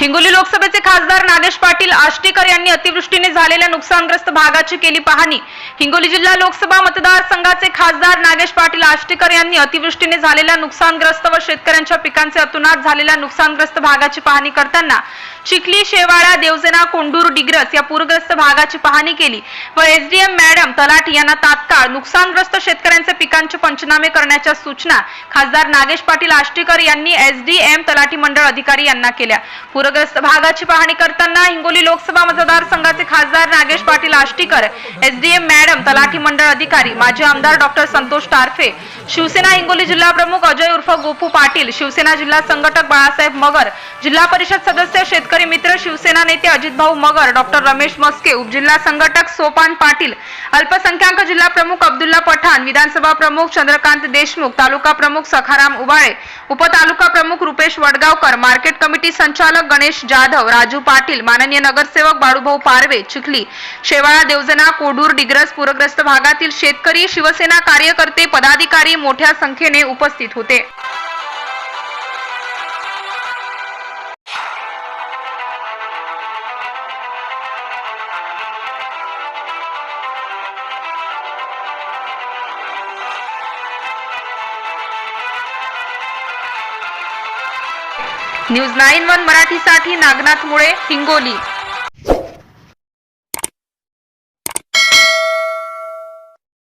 हिंगोली लोकसभेचे खासदार नागेश पाटील आष्टीकर यांनी अतिवृष्टीने झालेल्या नुकसानग्रस्त भागाची केली पाहणी. हिंगोली जिल्हा लोकसभा मतदारसंघाचे खासदार नागेश पाटील आष्टीकर यांनी अतिवृष्टीने झालेल्या नुकसानग्रस्त व शेतकऱ्यांच्या पिकांचे अतुनात झालेल्या नुकसानग्रस्त भागाची पाहणी करताना चिखली शेवाळा देवजना कोंडूर डिग्रस या पूरग्रस्त भागाची पाहणी केली व एसडीएम मॅडम तलाठी यांना तात्काळ नुकसानग्रस्त शेतकऱ्यांचे पिकांचे पंचनामे करण्याच्या सूचना खासदार नागेश पाटील आष्टीकर यांनी एसडीएम तलाठी मंडळ अधिकारी यांना केल्या. पूरग्रस्त भागाची पाहणी करताना हिंगोली लोकसभा मतदारसंघाचे खासदार नागेश पाटील आष्टीकर एसडीएम मॅडम तलाठी मंडळ अधिकारी माजी आमदार डॉक्टर संतोष टारफे शिवसेना हिंगोली जिल्हा प्रमुख अजय उर्फ गोपू पाटील शिवसेना जिल्हा संघटक बाळासाहेब मगर जिल्हा परिषद सदस्य शेतकरी मित्र शिवसेना नेते अजितभाऊ मगर डॉक्टर रमेश मस्के उपजिल्हा संघटक सोपान पाटील अल्पसंख्याक जिल्हा प्रमुख अब्दुल्ला पठाण विधानसभा प्रमुख चंद्रकांत देशमुख तालुका प्रमुख सखाराम उबाळे उपतालुका प्रमुख रुपेश वडगावकर मार्केट कमिटी संचालक गणेश जाधव राजू पाटील माननीय नगरसेवक बाळूभाऊ पारवे चिखली शेवाळा देवजना कोडूर डिग्रस पूरग्रस्त भागातील शेतकरी शिवसेना कार्यकर्ते पदाधिकारी मोठ्या संख्येने उपस्थित होते. न्यूज नाईन वन मराठीसाठी नागनाथ मुळे हिंगोली.